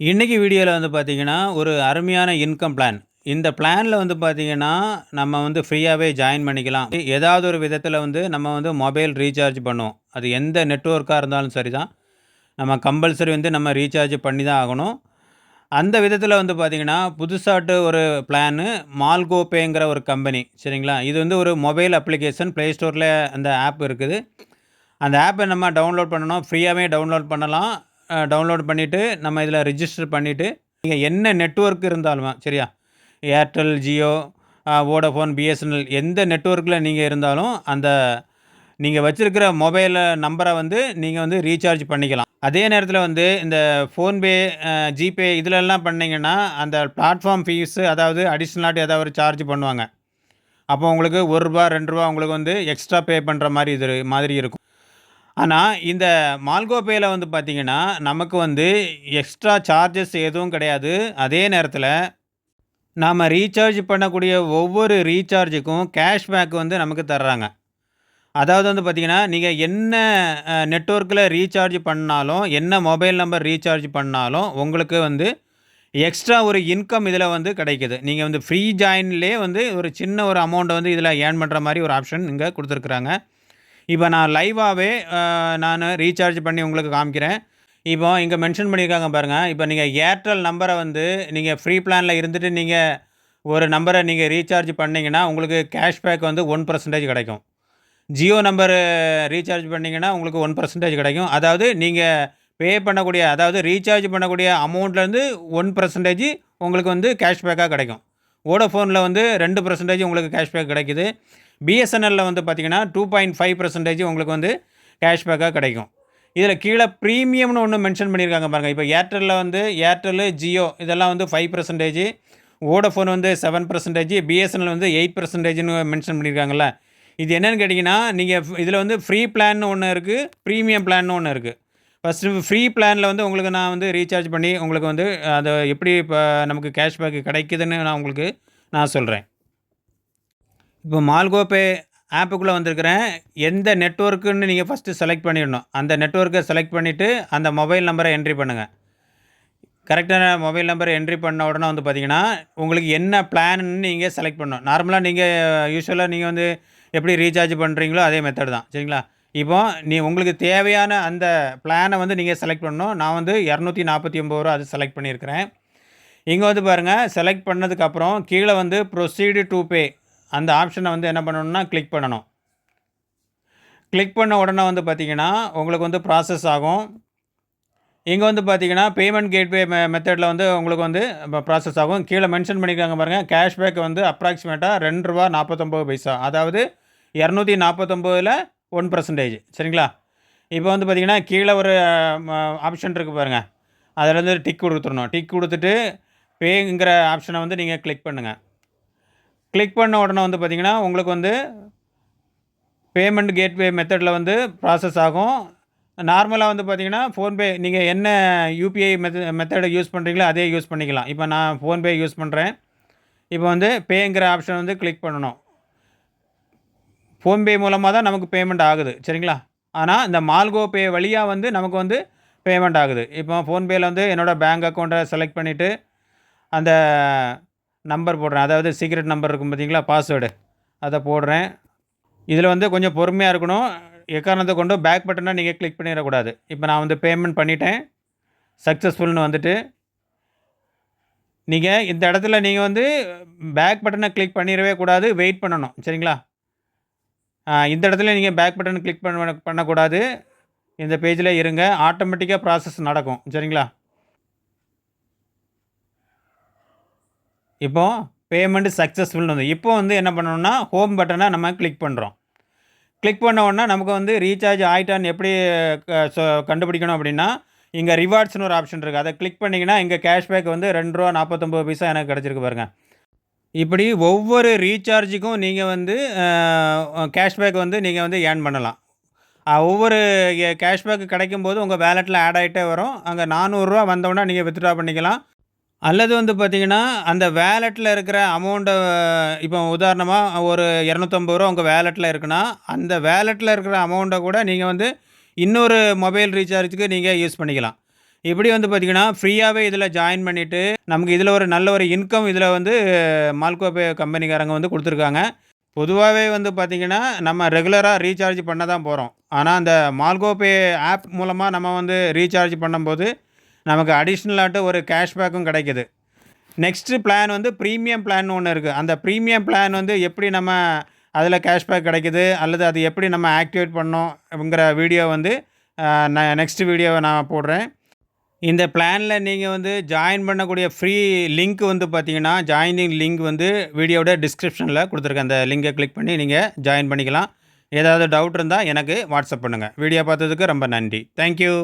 இன்றைக்கி வீடியோவில் வந்து பார்த்தீங்கன்னா, ஒரு அருமையான இன்கம் பிளான். இந்த பிளானில் வந்து பார்த்தீங்கன்னா, நம்ம வந்து ஃப்ரீயாகவே ஜாயின் பண்ணிக்கலாம். ஏதாவது ஒரு விதத்தில் வந்து நம்ம வந்து மொபைல் ரீசார்ஜ் பண்ணுவோம். அது எந்த நெட்ஒர்க்காக இருந்தாலும் சரி தான் நம்ம கம்பல்சரி வந்து நம்ம ரீசார்ஜ் பண்ணி தான் ஆகணும். அந்த விதத்தில் வந்து பார்த்தீங்கன்னா, புதுசாட்டு ஒரு பிளானு மால்கோ பேங்கிற ஒரு கம்பெனி சரிங்களா? இது வந்து ஒரு மொபைல் அப்ளிகேஷன் ப்ளே ஸ்டோரில் அந்த ஆப் இருக்குது. அந்த ஆப்பை நம்ம டவுன்லோட் பண்ணணும். ஃப்ரீயாகவே டவுன்லோட் பண்ணலாம். டவுன்லோட் பண்ணிவிட்டு நம்ம இதில் ரிஜிஸ்டர் பண்ணிவிட்டு நீங்கள் என்ன நெட்ஒர்க் இருந்தாலும் சரியா? ஏர்டெல், ஜியோ, வோடஃபோன் பிஎஸ்என்எல் எந்த நெட்ஒர்க்கில் நீங்கள் இருந்தாலும், அந்த நீங்கள் வச்சுருக்கிற மொபைல் நம்பரை வந்து நீங்கள் வந்து ரீசார்ஜ் பண்ணிக்கலாம். அதே நேரத்தில் வந்து இந்த ஃபோன்பே, ஜிபே இதிலெல்லாம் பண்ணிங்கன்னா அந்த பிளாட்ஃபார்ம் ஃபீஸு அதாவது அடிஷனலாட்டு ஏதாவது ஒரு சார்ஜ் பண்ணுவாங்க. அப்போ உங்களுக்கு ஒரு ரூபா ரெண்டு ரூபா உங்களுக்கு வந்து எக்ஸ்ட்ரா பே பண்ணுற மாதிரி இது மாதிரி இருக்கும். ஆனா, இந்த மால்கோ வந்து பார்த்தீங்கன்னா, நமக்கு வந்து எக்ஸ்ட்ரா சார்ஜஸ் எதுவும் கிடையாது. அதே நேரத்தில நாம ரீசார்ஜ் பண்ணக்கூடிய ஒவ்வொரு ரீசார்ஜுக்கும் கேஷ்பேக் வந்து நமக்கு தர்றாங்க. அதாவது வந்து பார்த்தீங்கன்னா, நீங்க என்ன அ நெட்வொர்க்ல ரீசார்ஜ் பண்ணாலும், என்ன மொபைல் நம்பர் ரீசார்ஜ் பண்ணாலும், உங்களுக்கு வந்து எக்ஸ்ட்ரா ஒரு இன்கம் இதில வந்து கிடைக்குது. நீங்க வந்து ஃப்ரீ ஜாயின்லயே வந்து ஒரு சின்ன ஒரு அமௌண்ட்டை வந்து இதில ஏர்ன் பண்ற மாரி ஒரு ஆப்ஷன் இங்க குடுத்துருக்காங்க. இப்போ நான் லைவாகவே நான் ரீசார்ஜ் பண்ணி உங்களுக்கு காமிக்கிறேன். இப்போ இங்கே மென்ஷன் பண்ணியிருக்காங்க பாருங்கள் இப்போ நீங்கள் ஏர்டெல் நம்பரை வந்து நீங்கள் ஃப்ரீ பிளானில் இருந்துட்டு நீங்கள் ஒரு நம்பரை நீங்கள் ரீசார்ஜ் பண்ணிங்கன்னா உங்களுக்கு கேஷ்பேக் வந்து ஒன் பர்சன்டேஜ் கிடைக்கும். ஜியோ நம்பரு ரீசார்ஜ் பண்ணிங்கன்னா உங்களுக்கு ஒன் பர்சன்டேஜ் கிடைக்கும். அதாவது நீங்கள் பே பண்ணக்கூடிய அதாவது ரீசார்ஜ் பண்ணக்கூடிய அமௌண்ட்லேருந்து ஒன் பர்சன்டேஜ் உங்களுக்கு வந்து கேஷ்பேக்காக கிடைக்கும். வோடஃபோனில் வந்து ரெண்டு பர்சன்டேஜ் உங்களுக்கு கேஷ்பேக் கிடைக்குது. பிஎஸ்என்எல்ல வந்து பார்த்தீங்கன்னா, 2.5% உங்களுக்கு வந்து கேஷ்பேக்காக கிடைக்கும். இதில் கீழே ப்ரீமியம்னு ஒன்று மென்ஷன் பண்ணியிருக்காங்க பாருங்கள் இப்போ ஏர்டெல்லில் வந்து ஏர்டெல், ஜியோ இதெல்லாம் வந்து 5% வோடாஃபோன் வந்து செவன் பர்சன்டேஜ் பிஎஸ்என்எல் வந்து எயிட் பர்சன்டேஜ்னு மென்ஷன் பண்ணியிருக்காங்கல்ல. இது என்னென்னு கேட்டிங்கன்னா நீங்கள் இதில் வந்து ஃப்ரீ பிளான்னு ஒன்று இருக்குது ப்ரீமியம் பிளான்னு ஒன்று இருக்குது ஃபர்ஸ்ட்டு ஃப்ரீ பிளானில் வந்து உங்களுக்கு நான் வந்து ரீசார்ஜ் பண்ணி உங்களுக்கு வந்து அதை எப்படி இப்போ நமக்கு கேஷ்பேக் கிடைக்குதுன்னு நான் உங்களுக்கு நான் சொல்கிறேன் இப்போ மால்கோபே ஆப்புக்குள்ளே வந்திருக்கிறேன். எந்த நெட்வொர்க்குன்னு நீங்கள் ஃபஸ்ட்டு செலக்ட் பண்ணிடணும். அந்த நெட்ஒர்க்கை செலக்ட் பண்ணிவிட்டு அந்த மொபைல் நம்பரை என்ட்ரி பண்ணுங்கள் கரெக்டான மொபைல் நம்பர் என்ட்ரி பண்ண உடனே வந்து பார்த்தீங்கன்னா, உங்களுக்கு என்ன பிளான்னு நீங்கள் செலக்ட் பண்ணணும். நார்மலாக நீங்கள் யூஸ்வலாக நீங்கள் வந்து எப்படி ரீசார்ஜ் பண்ணுறீங்களோ அதே மெத்தட் தான். சரிங்களா? இப்போ நீ உங்களுக்கு தேவையான அந்த பிளானை வந்து நீங்கள் செலக்ட் பண்ணணும். நான் வந்து இரநூத்தி நாற்பத்தி ஒம்பது ரூபா அது செலக்ட் பண்ணியிருக்கிறேன். இங்கே வந்து பாருங்கள் செலக்ட் பண்ணதுக்கப்புறம் கீழே வந்து ப்ரொசீடு டூ பே அந்த ஆப்ஷனை வந்து என்ன பண்ணணும்னா, கிளிக் பண்ணணும். கிளிக் பண்ண உடனே வந்து பார்த்தீங்கன்னா, உங்களுக்கு வந்து ப்ராசஸ் ஆகும். இங்கே வந்து பார்த்தீங்கன்னா, பேமெண்ட் கேட்வே மெ மெத்தடில் வந்து உங்களுக்கு வந்து ப்ராசஸ் ஆகும். கீழே மென்ஷன் பண்ணியிருக்காங்க பாருங்கள் கேஷ்பேக் வந்து அப்ராக்சிமேட்டாக ரெண்டு ரூபா நாற்பத்தொம்பது பைசா அதாவது 249ல 1% சரிங்களா? இப்போ வந்து பார்த்தீங்கன்னா, கீழே ஒரு ஆப்ஷன் இருக்குது பாருங்கள் அதில் வந்து டிக் கொடுத்துடணும் டிக் கொடுத்துட்டு பேங்கிற ஆப்ஷனை வந்து நீங்கள் கிளிக் பண்ணுங்கள் கிளிக் பண்ண உடனே வந்து பார்த்தீங்கன்னா, உங்களுக்கு வந்து பேமெண்ட் கேட்வே மெத்தடில் வந்து ப்ராசஸ் ஆகும். நார்மலாக வந்து பார்த்தீங்கன்னா, ஃபோன்பே நீங்கள் என்ன யூபிஐ மெத்த மெத்தடை யூஸ் பண்ணுறீங்களோ அதே யூஸ் பண்ணிக்கலாம். இப்போ நான் ஃபோன்பே யூஸ் பண்ணுறேன் இப்போ வந்து பேங்கிற ஆப்ஷன் வந்து கிளிக் பண்ணணும். ஃபோன்பே மூலமாக தான் நமக்கு பேமெண்ட் ஆகுது. சரிங்களா? ஆனால் இந்த மால்கோ பே வழியாக வந்து நமக்கு வந்து பேமெண்ட் ஆகுது. இப்போ ஃபோன்பேயில் வந்து என்னோடய பேங்க் அக்கௌண்ட்டை செலக்ட் பண்ணிவிட்டு அந்த நம்பர் போடுறேன். அதாவது சீக்ரெட் நம்பர் இருக்கும் பார்த்தீங்களா? பாஸ்வேர்டு அதை போடுறேன். இதில் வந்து கொஞ்சம் பொறுமையாக இருக்கணும். எக்காரணத்தை கொண்டு பேக் பட்டனை நீங்கள் கிளிக் பண்ணிடக்கூடாது இப்போ நான் வந்து பேமெண்ட் பண்ணிட்டேன். சக்ஸஸ்ஃபுல்னு வந்துட்டு நீங்கள் இந்த இடத்துல நீங்கள் வந்து பேக் பட்டனை கிளிக் பண்ணிடவே கூடாது. வெயிட் பண்ணணும். சரிங்களா? இந்த இடத்துல நீங்கள் பேக் பட்டன் கிளிக் பண்ண பண்ணக்கூடாது. இந்த பேஜில் இருங்க. ஆட்டோமேட்டிக்காக ப்ராசஸ் நடக்கும். சரிங்களா? இப்போது பேமெண்ட் சக்ஸஸ்ஃபுல்னு வந்து இப்போ வந்து என்ன பண்ணணும்னா, ஹோம் பட்டனை நம்ம கிளிக் பண்ணுறோம் கிளிக் பண்ண உடனே நமக்கு வந்து ரீசார்ஜ் ஆகிட்டான்னு எப்படி க சொ கண்டுபிடிக்கணும் அப்படின்னா, இங்கே ரிவார்ட்ஸ்னு ஒரு ஆப்ஷன் இருக்குது அதை கிளிக் பண்ணிங்கன்னா இங்கே கேஷ்பேக் வந்து ரெண்டு ரூபா நாற்பத்தொம்பது பைசா எனக்கு கிடச்சிருக்கு பாருங்க. இப்படி ஒவ்வொரு ரீசார்ஜுக்கும் நீங்கள் வந்து கேஷ்பேக் வந்து நீங்கள் வந்து ஏர்ன் பண்ணலாம். ஒவ்வொரு எ கேஷ்பேக் கிடைக்கும்போது உங்கள் வேலெட்டில் ஆட் ஆகிட்டே வரும். அங்கே நானூறுரூவா வந்தோடனே நீங்கள் வித்ட்ரா பண்ணிக்கலாம். அல்லது வந்து பார்த்திங்கன்னா அந்த வேலெட்டில் இருக்கிற அமௌண்ட்டை இப்போ உதாரணமாக ஒரு இரநூத்தம்பது ரூபா உங்கள் வேலெட்டில் இருக்குன்னா, அந்த வேலெட்டில் இருக்கிற அமௌண்ட்டை கூட நீங்கள் வந்து இன்னொரு மொபைல் ரீசார்ஜுக்கு நீங்கள் யூஸ் பண்ணிக்கலாம். இப்படி வந்து பார்த்திங்கன்னா ஃப்ரீயாகவே இதில் ஜாயின் பண்ணிவிட்டு நமக்கு இதில் ஒரு நல்ல ஒரு இன்கம் இதில் வந்து மால்கோ பே கம்பெனிக்காரங்க வந்து கொடுத்துருக்காங்க பொதுவாகவே வந்து பார்த்திங்கன்னா நம்ம ரெகுலராக ரீசார்ஜ் பண்ண தான் போகிறோம் ஆனால் அந்த மால்கோ பே ஆப் மூலமாக நம்ம வந்து ரீசார்ஜ் பண்ணும்போது, நமக்கு அடிஷ்னலாட்டு ஒரு கேஷ்பேக்கும் கிடைக்குது. நெக்ஸ்ட்டு பிளான் வந்து ப்ரீமியம் பிளான் ஒன்று இருக்குது அந்த ப்ரீமியம் பிளான் வந்து எப்படி நம்ம அதில் கேஷ்பேக் கிடைக்குது, அல்லது அது எப்படி நம்ம ஆக்டிவேட் பண்ணணும் அப்படிங்கிற வீடியோ வந்து நான் நெக்ஸ்ட் வீடியோவை நான் போடுறேன். இந்த பிளானில் நீங்கள் வந்து ஜாயின் பண்ணக்கூடிய ஃப்ரீ லிங்க் வந்து பார்த்தீங்கன்னா, ஜாயினிங் லிங்க் வந்து வீடியோவோட டிஸ்கிரிப்ஷனில் கொடுத்துருக்கேன் அந்த லிங்கை கிளிக் பண்ணி நீங்கள் ஜாயின் பண்ணிக்கலாம். ஏதாவது டவுட் இருந்தால் எனக்கு வாட்ஸ்அப் பண்ணுங்கள் வீடியோ பார்த்ததுக்கு ரொம்ப நன்றி. Thank you.